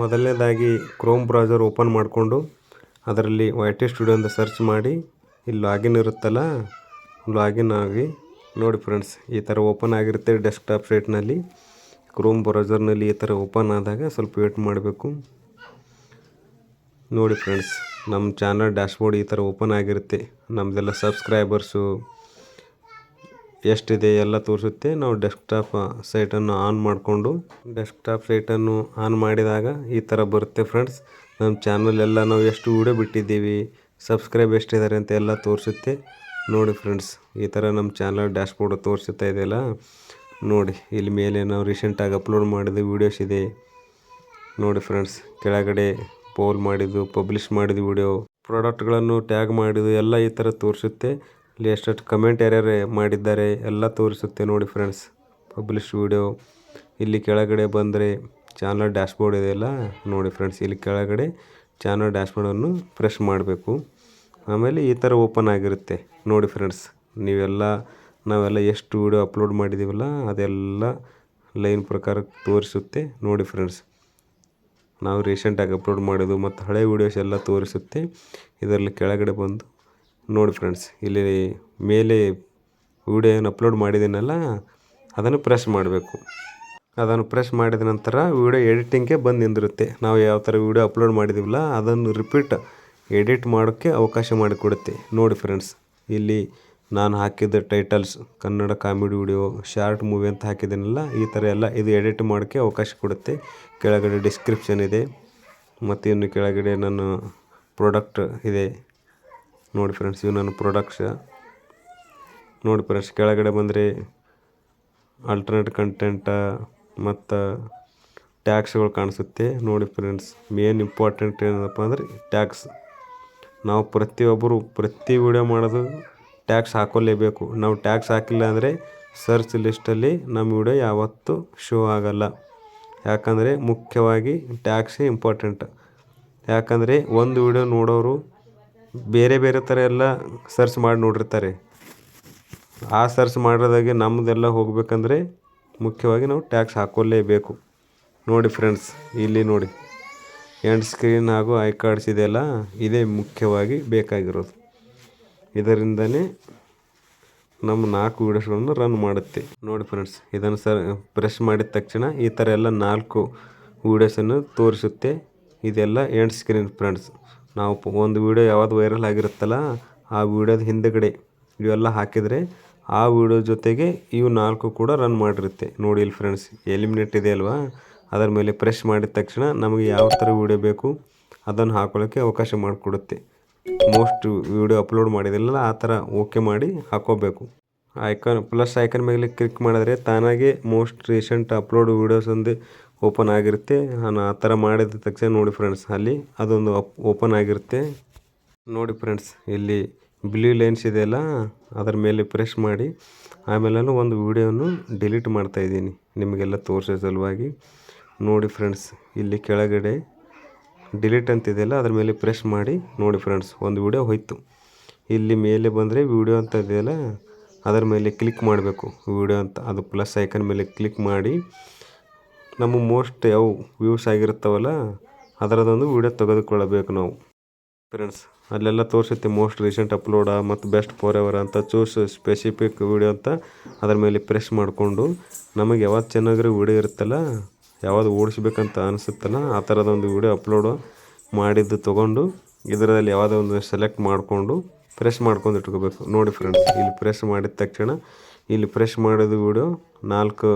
ಮೊದಲನೇದಾಗಿ Chrome browser open ಮಾಡಿಕೊಂಡು ಅದರಲ್ಲಿ ವೈ ಟಿ ಸ್ಟುಡಿಯೋ ಅಂತ ಸರ್ಚ್ ಮಾಡಿ, ಇಲ್ಲಿ ಲಾಗಿನ್ ಇರುತ್ತಲ್ಲ ಲಾಗಿನ್ ಆಗಿ ನೋಡಿ ಫ್ರೆಂಡ್ಸ್ ಈ ಥರ ಓಪನ್ ಆಗಿರುತ್ತೆ ಡೆಸ್ಕ್ಟಾಪ್ ಸೈಟ್ನಲ್ಲಿ ಕ್ರೋಮ್ ಬ್ರೌಸರ್ನಲ್ಲಿ ಈ ಥರ ಓಪನ್ ಆದಾಗ ಸ್ವಲ್ಪ ವೇಟ್ ಮಾಡಬೇಕು. ನೋಡಿ ಫ್ರೆಂಡ್ಸ್ ನಮ್ಮ ಚಾನಲ್ ಡ್ಯಾಶ್ಬೋರ್ಡ್ ಈ ಥರ ಓಪನ್ ಆಗಿರುತ್ತೆ. ನಮ್ಮದೆಲ್ಲ ಸಬ್ಸ್ಕ್ರೈಬರ್ಸು ಎಷ್ಟಿದೆ ಎಲ್ಲ ತೋರಿಸುತ್ತೆ. ನಾವು ಡೆಸ್ಕ್ಟಾಪ್ ಸೈಟನ್ನು ಆನ್ ಮಾಡಿಕೊಂಡು ಡೆಸ್ಕ್ಟಾಪ್ ಸೈಟನ್ನು ಆನ್ ಮಾಡಿದಾಗ ಈ ಥರ ಬರುತ್ತೆ ಫ್ರೆಂಡ್ಸ್ ನಮ್ಮ ಚಾನಲ್ ಎಲ್ಲ ನಾವು ಎಷ್ಟು ವೀಡಿಯೋ ಬಿಟ್ಟಿದ್ದೀವಿ ಸಬ್ಸ್ಕ್ರೈಬ್ ಎಷ್ಟಿದ್ದಾರೆ ಅಂತ ಎಲ್ಲ ತೋರಿಸುತ್ತೆ. ನೋಡಿ ಫ್ರೆಂಡ್ಸ್ ಈ ಥರ ನಮ್ಮ ಚಾನಲ್ ಡ್ಯಾಶ್ಬೋರ್ಡ್ ತೋರಿಸುತ್ತಾ ಇದೆಯಲ್ಲ ನೋಡಿ, ಇಲ್ಲಿ ಮೇಲೆ ನಾವು ರೀಸೆಂಟಾಗಿ ಅಪ್ಲೋಡ್ ಮಾಡಿದ ವೀಡಿಯೋಸ್ ಇದೆ. ನೋಡಿ ಫ್ರೆಂಡ್ಸ್ ಕೆಳಗಡೆ ಪೋಲ್ ಮಾಡಿದ್ದು ಪಬ್ಲಿಷ್ ಮಾಡಿದ ವಿಡಿಯೋ ಪ್ರಾಡಕ್ಟ್ಗಳನ್ನು ಟ್ಯಾಗ್ ಮಾಡಿದ್ದು ಎಲ್ಲ ಈ ಥರ ತೋರಿಸುತ್ತೆ. ಇಲ್ಲಿ ಎಷ್ಟೆಷ್ಟು ಕಮೆಂಟ್ ಯಾರ್ಯಾರು ಮಾಡಿದ್ದಾರೆ ಎಲ್ಲ ತೋರಿಸುತ್ತೆ ನೋಡಿ ಫ್ರೆಂಡ್ಸ್ ಪಬ್ಲಿಷ್ ವಿಡಿಯೋ ಇಲ್ಲಿ ಕೆಳಗಡೆ ಬಂದರೆ ಚಾನಲ್ ಡ್ಯಾಶ್ಬೋರ್ಡ್ ಇದೆಯಲ್ಲ ನೋಡಿ ಫ್ರೆಂಡ್ಸ್ ಇಲ್ಲಿ ಕೆಳಗಡೆ ಚಾನಲ್ ಡ್ಯಾಶ್ಬೋರ್ಡನ್ನು ಫ್ರೆಶ್ ಮಾಡಬೇಕು. ಆಮೇಲೆ ಈ ಥರ ಓಪನ್ ಆಗಿರುತ್ತೆ. ನೋಡಿ ಫ್ರೆಂಡ್ಸ್ ನೀವೆಲ್ಲ, ನಾವೆಲ್ಲ ಎಷ್ಟು ವಿಡಿಯೋ ಅಪ್ಲೋಡ್ ಮಾಡಿದ್ದೀವಲ್ಲ ಅದೆಲ್ಲ ಲೈನ್ ಪ್ರಕಾರ ತೋರಿಸುತ್ತೆ ನೋಡಿ ಫ್ರೆಂಡ್ಸ್ ನಾವು ರೀಸೆಂಟಾಗಿ ಅಪ್ಲೋಡ್ ಮಾಡೋದು ಮತ್ತು ಹಳೆ ವೀಡಿಯೋಸ್ ಎಲ್ಲ ತೋರಿಸುತ್ತೆ. ಇದರಲ್ಲಿ ಕೆಳಗಡೆ ಬಂದು ನೋಡಿ ಫ್ರೆಂಡ್ಸ್ ಇಲ್ಲಿ ಮೇಲೆ ವೀಡಿಯೋ ಏನು ಅಪ್ಲೋಡ್ ಮಾಡಿದ್ದೀನಲ್ಲ, ಅದನ್ನು ಪ್ರೆಸ್ ಮಾಡಬೇಕು. ಅದನ್ನು ಪ್ರೆಸ್ ಮಾಡಿದ ನಂತರ ವೀಡಿಯೋ ಎಡಿಟಿಂಗ್ಗೆ ಬಂದು ನಿಂದಿರುತ್ತೆ ನಾವು ಯಾವ ಥರ ವಿಡಿಯೋ ಅಪ್ಲೋಡ್ ಮಾಡಿದ್ದೀವಲ್ಲ ಅದನ್ನು ರಿಪೀಟ್ ಎಡಿಟ್ ಮಾಡೋಕ್ಕೆ ಅವಕಾಶ ಮಾಡಿಕೊಡುತ್ತೆ. ನೋಡಿ ಫ್ರೆಂಡ್ಸ್ ಇಲ್ಲಿ ನಾನು ಹಾಕಿದ titles Kannada comedy video short movie ಅಂತ ಹಾಕಿದ್ದೀನಲ್ಲ, ಈ ಥರ ಎಲ್ಲ ಇದು ಎಡಿಟ್ ಮಾಡೋಕ್ಕೆ ಅವಕಾಶ ಕೊಡುತ್ತೆ. ಕೆಳಗಡೆ ಡಿಸ್ಕ್ರಿಪ್ಷನ್ ಇದೆ ಮತ್ತು ಇನ್ನು ಕೆಳಗಡೆ ನನ್ನ ಪ್ರಾಡಕ್ಟ್ ಇದೆ. ನೋಡಿ ಫ್ರೆಂಡ್ಸ್ ಇವು ನನ್ನ ಪ್ರಾಡಕ್ಟ್ಸ್ ನೋಡಿ ಫ್ರೆಂಡ್ಸ್ ಕೆಳಗಡೆ ಬಂದರೆ ಆಲ್ಟರ್ನೇಟ್ ಕಂಟೆಂಟ ಮತ್ತು ಟ್ಯಾಕ್ಸ್ಗಳು ಕಾಣಿಸುತ್ತೆ. ನೋಡಿ ಫ್ರೆಂಡ್ಸ್ ಮೇನ್ ಇಂಪಾರ್ಟೆಂಟ್ ಏನಪ್ಪ ಅಂದರೆ ಟ್ಯಾಕ್ಸ್ ನಾವು ಪ್ರತಿಯೊಬ್ಬರು ಪ್ರತಿ ವಿಡಿಯೋ ಮಾಡೋದು ಟ್ಯಾಕ್ಸ್ ಹಾಕೋಲೇಬೇಕು. ನಾವು ಟ್ಯಾಕ್ಸ್ ಹಾಕಿಲ್ಲ ಅಂದರೆ ಸರ್ಚ್ ಲಿಸ್ಟಲ್ಲಿ ನಮ್ಮ ವಿಡಿಯೋ ಯಾವತ್ತೂ ಶೋ ಆಗಲ್ಲ. ಯಾಕಂದರೆ ಮುಖ್ಯವಾಗಿ ಟ್ಯಾಕ್ಸೇ ಇಂಪಾರ್ಟೆಂಟ್ ಯಾಕಂದರೆ ಒಂದು ವಿಡಿಯೋ ನೋಡೋರು ಬೇರೆ ಬೇರೆ ಥರ ಎಲ್ಲ ಸರ್ಚ್ ಮಾಡಿ ನೋಡಿರ್ತಾರೆ. ಆ ಸರ್ಚ್ ಮಾಡಿದಾಗೆ ನಮ್ಮದೆಲ್ಲ ಹೋಗಬೇಕಂದ್ರೆ ಮುಖ್ಯವಾಗಿ ನಾವು ಟ್ಯಾಕ್ಸ್ ಹಾಕೊಳ್ಳೇಬೇಕು ನೋಡಿ ಫ್ರೆಂಡ್ಸ್ ಇಲ್ಲಿ ನೋಡಿ. ಎಂಡ್ ಸ್ಕ್ರೀನ್ ಹಾಗೂ ಐ ಕಾರ್ಡ್ಸ್ ಇದೆಯಲ್ಲ ಇದೇ ಮುಖ್ಯವಾಗಿ ಬೇಕಾಗಿರೋದು. ಇದರಿಂದನೇ ನಮ್ಮ ನಾಲ್ಕು ವೀಡಿಯೋಸ್ಗಳನ್ನು ರನ್ ಮಾಡುತ್ತೆ. ನೋಡಿ ಫ್ರೆಂಡ್ಸ್ ಇದನ್ನು ಸರ್ ಪ್ರೆಸ್ ಮಾಡಿದ ತಕ್ಷಣ ಈ ಥರ ಎಲ್ಲ ನಾಲ್ಕು ವೀಡಿಯೋಸನ್ನು ತೋರಿಸುತ್ತೆ. ಇದೆಲ್ಲ ಎಂಡ್ ಸ್ಕ್ರೀನ್ ಫ್ರೆಂಡ್ಸ್ ನಾವು ಒಂದು ವೀಡಿಯೋ ಯಾವುದು ವೈರಲ್ ಆಗಿರುತ್ತಲ್ಲ, ಆ ವೀಡಿಯೋದ ಹಿಂದುಗಡೆ ಇವೆಲ್ಲ ಹಾಕಿದರೆ ಆ ವೀಡಿಯೋ ಜೊತೆಗೆ ಇವು ನಾಲ್ಕು ಕೂಡ ರನ್ ಮಾಡಿರುತ್ತೆ. ನೋಡಿ ಇಲ್ಲಿ ಫ್ರೆಂಡ್ಸ್ ಎಲಿಮಿನೇಟ್ ಇದೆ ಅಲ್ವಾ? ಅದರ ಮೇಲೆ ಪ್ರೆಸ್ ಮಾಡಿದ ತಕ್ಷಣ ನಮಗೆ ಯಾವ ಥರ ವೀಡಿಯೋ ಬೇಕು, ಅದನ್ನು ಹಾಕೊಳ್ಳೋಕ್ಕೆ ಅವಕಾಶ ಮಾಡಿಕೊಡುತ್ತೆ. ಮೋಸ್ಟ್ ವಿಡಿಯೋ ಅಪ್ಲೋಡ್ ಮಾಡಿದಿಲ್ಲ ಆ ಥರ ಓಕೆ ಮಾಡಿ ಹಾಕೋಬೇಕು. ಐಕಾನ್ ಪ್ಲಸ್ ಐಕಾನ್ ಮೇಲೆ ಕ್ಲಿಕ್ ಮಾಡಿದ್ರೆ ತಾನಾಗೆ ಮೋಸ್ಟ್ ರೀಸೆಂಟ್ ಅಪ್ಲೋಡ್ ವೀಡಿಯೋಸ್ ಒಂದು ಓಪನ್ ಆಗಿರುತ್ತೆ. ನಾನು ಆ ಥರ ಮಾಡಿದ ತಕ್ಷಣ ನೋಡಿ ಫ್ರೆಂಡ್ಸ್ ಅಲ್ಲಿ ಅದೊಂದು ಓಪನ್ ಆಗಿರುತ್ತೆ. ನೋಡಿ ಫ್ರೆಂಡ್ಸ್ ಇಲ್ಲಿ ಬ್ಲೂ ಲೈನ್ಸ್ ಇದೆಯಲ್ಲ ಅದರ ಮೇಲೆ ಪ್ರೆಸ್ ಮಾಡಿ. ಆಮೇಲೆ ಒಂದು ವೀಡಿಯೋನು ಡಿಲೀಟ್ ಮಾಡ್ತಾಯಿದ್ದೀನಿ ನಿಮಗೆಲ್ಲ ತೋರಿಸೋ ಸಲುವಾಗಿ. ನೋಡಿ ಫ್ರೆಂಡ್ಸ್ ಇಲ್ಲಿ ಕೆಳಗಡೆ ಡಿಲೀಟ್ ಅಂತಿದೆಯಲ್ಲ ಅದ್ರ ಮೇಲೆ ಪ್ರೆಸ್ ಮಾಡಿ. ನೋಡಿ ಫ್ರೆಂಡ್ಸ್ ಒಂದು ವಿಡಿಯೋ ಹೋಯ್ತು. ಇಲ್ಲಿ ಮೇಲೆ ಬಂದರೆ ವಿಡಿಯೋ ಅಂತ ಇದೆಯಲ್ಲ ಅದರ ಮೇಲೆ ಕ್ಲಿಕ್ ಮಾಡಬೇಕು. ವಿಡಿಯೋ ಅಂತ, ಅದು ಪ್ಲಸ್ ಐಕನ್ ಮೇಲೆ ಕ್ಲಿಕ್ ಮಾಡಿ. ನಮ್ಮ ಮೋಸ್ಟ್ ಯಾವ ವ್ಯೂಸ್ ಆಗಿರ್ತಾವಲ್ಲ ಅದರದೊಂದು ವೀಡಿಯೋ ತೆಗೆದುಕೊಳ್ಳಬೇಕು ನಾವು. ಫ್ರೆಂಡ್ಸ್ ಅಲ್ಲೆಲ್ಲ ತೋರಿಸುತ್ತೆ ಮೋಸ್ಟ್ ರೀಸೆಂಟ್ ಅಪ್ಲೋಡ ಮತ್ತು ಬೆಸ್ಟ್ ಫಾರ್ ಎವರ್ ಅಂತ. ಚೂಸ್ ಸ್ಪೆಸಿಫಿಕ್ ವೀಡಿಯೋ ಅಂತ ಅದರ ಮೇಲೆ ಪ್ರೆಸ್ ಮಾಡಿಕೊಂಡು, ನಮಗೆ ಯಾವ್ದು ಚೆನ್ನಾಗಿರೋ ವೀಡಿಯೋ ಇರುತ್ತಲ್ಲ, ಯಾವುದು ಓಡಿಸ್ಬೇಕಂತ ಅನಿಸುತ್ತಲ್ಲ, ಆ ಥರದೊಂದು ವಿಡಿಯೋ ಅಪ್ಲೋಡ್ ಮಾಡಿದ್ದು ತೊಗೊಂಡು ಇದರಲ್ಲಿ ಯಾವುದೋ ಒಂದು ಸೆಲೆಕ್ಟ್ ಮಾಡಿಕೊಂಡು ಪ್ರೆಸ್ ಮಾಡ್ಕೊಂಡು ಇಟ್ಕೋಬೇಕು. ನೋಡಿ ಫ್ರೆಂಡ್ಸ್ ಇಲ್ಲಿ ಪ್ರೆಸ್ ಮಾಡಿದ ತಕ್ಷಣ, ಇಲ್ಲಿ ಪ್ರೆಸ್ ಮಾಡಿದ ವಿಡಿಯೋ ನಾಲ್ಕು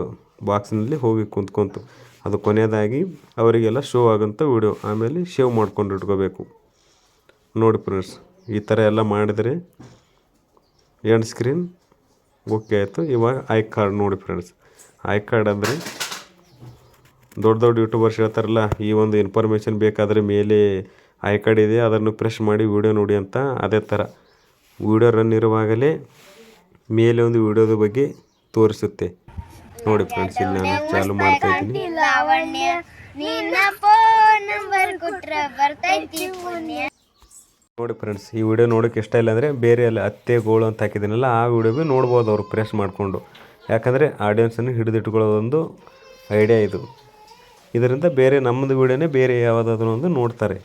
ಬಾಕ್ಸ್ನಲ್ಲಿ ಹೋಗಿ ಕುಂತ್ಕೊಂತು. ಅದು ಕೊನೆಯದಾಗಿ ಅವರಿಗೆಲ್ಲ ಶೋ ಆಗೋಂಥ ವಿಡಿಯೋ ಆಮೇಲೆ ಶೇವ್ ಮಾಡ್ಕೊಂಡು ಇಟ್ಕೋಬೇಕು. ನೋಡಿ ಫ್ರೆಂಡ್ಸ್ ಈ ಥರ ಎಲ್ಲ ಮಾಡಿದರೆ ಎಂಡ್ ಸ್ಕ್ರೀನ್ ಓಕೆ ಆಯಿತು. ಇವಾಗ ಐ ಕಾರ್ಡ್ ನೋಡಿ ಫ್ರೆಂಡ್ಸ್ ಐ ಕಾರ್ಡ್ ಅಂದರೆ ದೊಡ್ಡ ದೊಡ್ಡ ಯೂಟ್ಯೂಬರ್ಸ್ ಹೇಳ್ತಾರಲ್ಲ, ಈ ಒಂದು ಇನ್ಫಾರ್ಮೇಷನ್ ಬೇಕಾದರೆ ಮೇಲೆ ಐ ಕಾರ್ಡ್ ಇದೆ, ಅದನ್ನು ಪ್ರೆಶ್ ಮಾಡಿ ವೀಡಿಯೋ ನೋಡಿ ಅಂತ ಅದೇ ಥರ ವೀಡಿಯೋ ರನ್ ಇರುವಾಗಲೇ ಮೇಲೆ ಒಂದು ವಿಡಿಯೋದ ಬಗ್ಗೆ ತೋರಿಸುತ್ತೆ. ನೋಡಿ ಫ್ರೆಂಡ್ಸ್ ಇಲ್ಲಿ ನಾನು ಚಾಲು ಮಾಡ್ತಾ ಇದ್ದೀನಿ. ಲಾವಣ್ಯ ನಿನ್ನ ಫೋನ್ ನಂಬರ್ ಕೊಟ್ರ ಬರ್ತೈತಿ ಪುಣ್ಯ. ನೋಡಿ ಫ್ರೆಂಡ್ಸ್ ಈ ವಿಡಿಯೋ ನೋಡೋಕೆ ಇಷ್ಟ ಇಲ್ಲ ಅಂದರೆ ಬೇರೆ ಅಲ್ಲಿ ಅತ್ತೆ ಗೋಳು ಅಂತ ಹಾಕಿದ್ದೀನಲ್ಲ ಆ ವಿಡಿಯೋ ಭೀ ನೋಡ್ಬೋದು ಅವರು ಪ್ರೆಸ್ ಮಾಡಿಕೊಂಡು. ಯಾಕಂದರೆ ಆಡಿಯನ್ಸನ್ನು ಹಿಡಿದಿಟ್ಕೊಳ್ಳೋದೊಂದು ಐಡಿಯಾ ಇದು. ಇದರಿಂದ ಬೇರೆ ನಮ್ಮದು ವಿಡಿಯೋನೇ ಬೇರೆ ಯಾವುದಾದ್ರೂ ಒಂದು ನೋಡ್ತಾರೆ.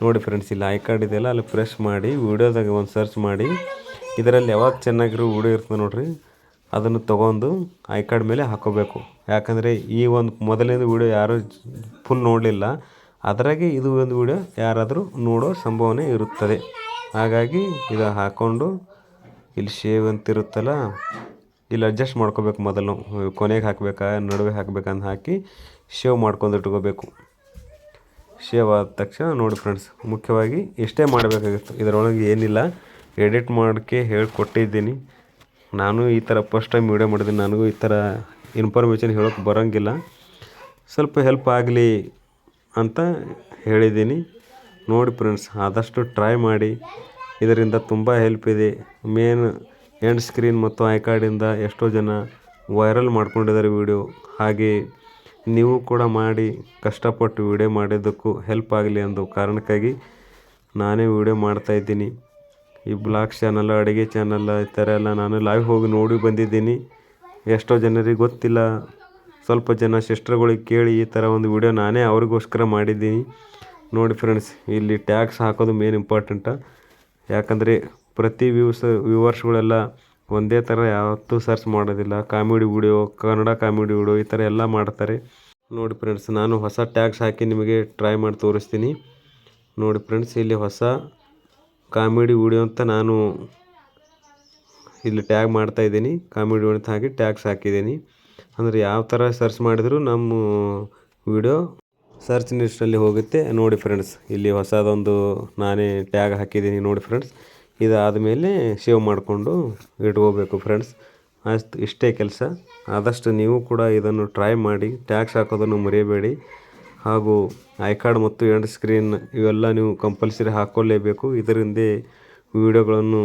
ನೋಡಿ ಫ್ರೆಂಡ್ಸ್ ಇಲ್ಲಿ ಐ ಕಾರ್ಡ್ ಇದೆಯಲ್ಲ ಅಲ್ಲಿ ಪ್ರೆಸ್ ಮಾಡಿ ವಿಡಿಯೋದಾಗ ಒಂದು ಸರ್ಚ್ ಮಾಡಿ. ಇದರಲ್ಲಿ ಯಾವಾಗ ಚೆನ್ನಾಗಿರೋ ವಿಡಿಯೋ ಇರ್ತದೆ ನೋಡ್ರಿ. ಅದನ್ನು ತೊಗೊಂಡು ಐ ಕಾರ್ಡ್ ಮೇಲೆ ಹಾಕೋಬೇಕು. ಯಾಕಂದರೆ ಈ ಒಂದು ಮೊದಲಿನ ವೀಡಿಯೋ ಯಾರೂ ಫುಲ್ ನೋಡಲಿಲ್ಲ. ಅದರಾಗೆ ಇದು ಒಂದು ವೀಡಿಯೋ ಯಾರಾದರೂ ನೋಡೋ ಸಂಭವನೆ ಇರುತ್ತದೆ. ಹಾಗಾಗಿ ಇದು ಹಾಕ್ಕೊಂಡು ಇಲ್ಲಿ ಶೇವ್ ಅಂತ ಇರುತ್ತಲ್ಲ, ಇಲ್ಲಿ ಅಡ್ಜಸ್ಟ್ ಮಾಡ್ಕೋಬೇಕು ಮೊದಲು. ಕೊನೆಗೆ ಹಾಕಬೇಕಾ, ನಡುವೆ ಹಾಕಬೇಕಂತ ಹಾಕಿ ಶೇವ್ ಮಾಡ್ಕೊಂಡು ಇಟ್ಕೋಬೇಕು. ಶೇವ್ ಆದ ತಕ್ಷಣ ನೋಡಿ ಫ್ರೆಂಡ್ಸ್ ಮುಖ್ಯವಾಗಿ ಇಷ್ಟೇ ಮಾಡಬೇಕಾಗಿತ್ತು. ಇದರೊಳಗೆ ಏನಿಲ್ಲ. ಎಡಿಟ್ ಮಾಡೋಕ್ಕೆ ಹೇಳ್ಕೊಟ್ಟಿದ್ದೀನಿ. ನಾನು ಈ ಥರ ಫಸ್ಟ್ ಟೈಮ್ ವೀಡಿಯೋ ಮಾಡಿದ್ದೀನಿ. ನನಗೂ ಈ ಥರ ಇನ್ಫಾರ್ಮೇಷನ್ ಹೇಳೋಕ್ಕೆ ಬರೋಂಗಿಲ್ಲ. ಸ್ವಲ್ಪ ಹೆಲ್ಪ್ ಆಗಲಿ ಅಂತ ಹೇಳಿದ್ದೀನಿ. ನೋಡಿ ಫ್ರೆಂಡ್ಸ್ ಆದಷ್ಟು ಟ್ರೈ ಮಾಡಿ. ಇದರಿಂದ ತುಂಬ ಹೆಲ್ಪ್ ಇದೆ. ಮೇನ್ ಎಂಡ್ ಸ್ಕ್ರೀನ್ ಮತ್ತು ಐ ಕಾರ್ಡಿಂದ ಎಷ್ಟೋ ಜನ ವೈರಲ್ ಮಾಡ್ಕೊಂಡಿದ್ದಾರೆ ವಿಡಿಯೋ ಹಾಗೆ ನೀವು ಕೂಡ ಮಾಡಿ, ಕಷ್ಟಪಟ್ಟು ವಿಡಿಯೋ ಮಾಡಿದ್ದಕ್ಕೂ ಹೆಲ್ಪ್ ಆಗಲಿ ಅನ್ನೋ ಕಾರಣಕ್ಕಾಗಿ ನಾನೇ ವಿಡಿಯೋ ಮಾಡ್ತಾಯಿದ್ದೀನಿ ಈ ಬ್ಲಾಗ್ ಚಾನಲ್ ಅಡುಗೆ ಚಾನಲ್ ಈ ಥರ ಎಲ್ಲ ನಾನು ಲೈವ್ ಹೋಗಿ ನೋಡಿ ಬಂದಿದ್ದೀನಿ. ಎಷ್ಟೋ ಜನರಿಗೆ ಗೊತ್ತಿಲ್ಲ. ಸ್ವಲ್ಪ ಜನ ಸಿಸ್ಟರ್ಗಳಿಗೆ ಕೇಳಿ ಈ ಥರ ಒಂದು ವಿಡಿಯೋ ನಾನೇ ಅವ್ರಿಗೋಸ್ಕರ ಮಾಡಿದ್ದೀನಿ. ನೋಡಿ ಫ್ರೆಂಡ್ಸ್ ಇಲ್ಲಿ ಟ್ಯಾಕ್ಸ್ ಹಾಕೋದು ಮೇನ್ ಇಂಪಾರ್ಟೆಂಟ ಯಾಕಂದರೆ ಪ್ರತಿ ವ್ಯೂಸ್ ವ್ಯೂವರ್ಸ್ಗಳೆಲ್ಲ ಒಂದೇ ಥರ ಯಾವತ್ತೂ ಸರ್ಚ್ ಮಾಡೋದಿಲ್ಲ. Comedy video Kannada comedy video ಈ ಥರ ಎಲ್ಲ ಮಾಡ್ತಾರೆ. ನೋಡಿ ಫ್ರೆಂಡ್ಸ್ ನಾನು ಹೊಸ ಟ್ಯಾಗ್ಸ್ ಹಾಕಿ ನಿಮಗೆ ಟ್ರೈ ಮಾಡಿ ತೋರಿಸ್ತೀನಿ. ನೋಡಿ ಫ್ರೆಂಡ್ಸ್ ಇಲ್ಲಿ ಹೊಸ ಕಾಮಿಡಿ ವಿಡಿಯೋ ಅಂತ ನಾನು ಇಲ್ಲಿ ಟ್ಯಾಗ್ ಮಾಡ್ತಾ ಇದ್ದೀನಿ. ಕಾಮಿಡಿ ವಿಡಿಯೋ ಅಂತ ಹಾಕಿ ಟ್ಯಾಗ್ಸ್ ಹಾಕಿದ್ದೀನಿ. ಅಂದರೆ ಯಾವ ಥರ ಸರ್ಚ್ ಮಾಡಿದರೂ ನಮ್ಮ ವಿಡಿಯೋ ಸರ್ಚ್ ಲಿಸ್ಟಲ್ಲಿ ಹೋಗುತ್ತೆ. ನೋಡಿ ಫ್ರೆಂಡ್ಸ್ ಇಲ್ಲಿ ಹೊಸದೊಂದು ನಾನೇ ಟ್ಯಾಗ್ ಹಾಕಿದ್ದೀನಿ ನೋಡಿ ಫ್ರೆಂಡ್ಸ್ ಇದಾದ ಮೇಲೆ ಸೇವ್ ಮಾಡಿಕೊಂಡು ಇಟ್ಕೋಬೇಕು ಫ್ರೆಂಡ್ಸ್ ಅಷ್ಟು ಇಷ್ಟೇ ಕೆಲಸ. ಆದಷ್ಟು ನೀವು ಕೂಡ ಇದನ್ನು ಟ್ರೈ ಮಾಡಿ, ಟ್ಯಾಗ್ಸ್ ಹಾಕೋದನ್ನು ಮರೆಯಬೇಡಿ ಹಾಗೂ ಐ ಕಾರ್ಡ್ ಮತ್ತು ಎಂಡ್ ಸ್ಕ್ರೀನ್ ಇವೆಲ್ಲ ನೀವು ಕಂಪಲ್ಸರಿ ಹಾಕ್ಕೊಳ್ಳೇಬೇಕು ಇದರಿಂದ ವಿಡಿಯೋಗಳನ್ನು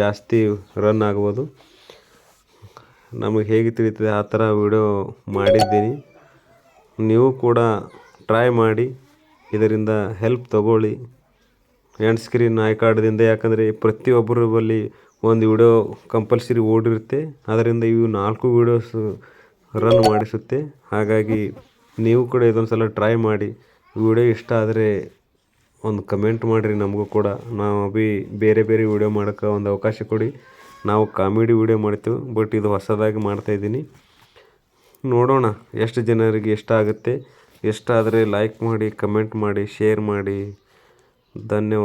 ಜಾಸ್ತಿ ರನ್ ಆಗ್ಬೋದು. ನಮಗೆ ಹೇಗೆ ತಿಳಿತದೆ ಆ ಥರ ವಿಡಿಯೋ ಮಾಡಿದ್ದೀನಿ. ನೀವು ಕೂಡ ಟ್ರೈ ಮಾಡಿ, ಇದರಿಂದ ಹೆಲ್ಪ್ ತಗೊಳ್ಳಿ. ಎಂಡ್ ಸ್ಕ್ರೀನ್ ಐ ಕಾರ್ಡ್ದಿಂದ ಯಾಕಂದರೆ ಪ್ರತಿಯೊಬ್ಬರ ಬಳಿ ಒಂದು ವಿಡಿಯೋ ಕಂಪಲ್ಸರಿ ಓಡಿರುತ್ತೆ. ಅದರಿಂದ ಇವು ನಾಲ್ಕು ವೀಡಿಯೋಸ್ ರನ್ ಮಾಡಿಸುತ್ತೆ. ಹಾಗಾಗಿ ನೀವು ಕೂಡ ಇದೊಂದು ಸಲ ಟ್ರೈ ಮಾಡಿ. ವಿಡಿಯೋ ಇಷ್ಟ ಆದರೆ ಒಂದು ಕಮೆಂಟ್ ಮಾಡಿರಿ ನಮಗೂ ಕೂಡ. ನಾವು ಬಿ ಬೇರೆ ಬೇರೆ ವಿಡಿಯೋ ಮಾಡೋಕ್ಕೆ ಒಂದು ಅವಕಾಶ ಕೊಡಿ. ನಾವು ಕಾಮಿಡಿ ವಿಡಿಯೋ ಮಾಡ್ತೀವಿ ಬಟ್ ಇದು ಹೊಸದಾಗಿ ಮಾಡ್ತಾಯಿದ್ದೀನಿ ನೋಡೋಣ ಎಷ್ಟು ಜನರಿಗೆ ಇಷ್ಟ ಆಗುತ್ತೆ. ಇಷ್ಟ ಆದರೆ ಲೈಕ್ ಮಾಡಿ ಕಮೆಂಟ್ ಮಾಡಿ ಶೇರ್ ಮಾಡಿ. ಧನ್ಯವಾದ.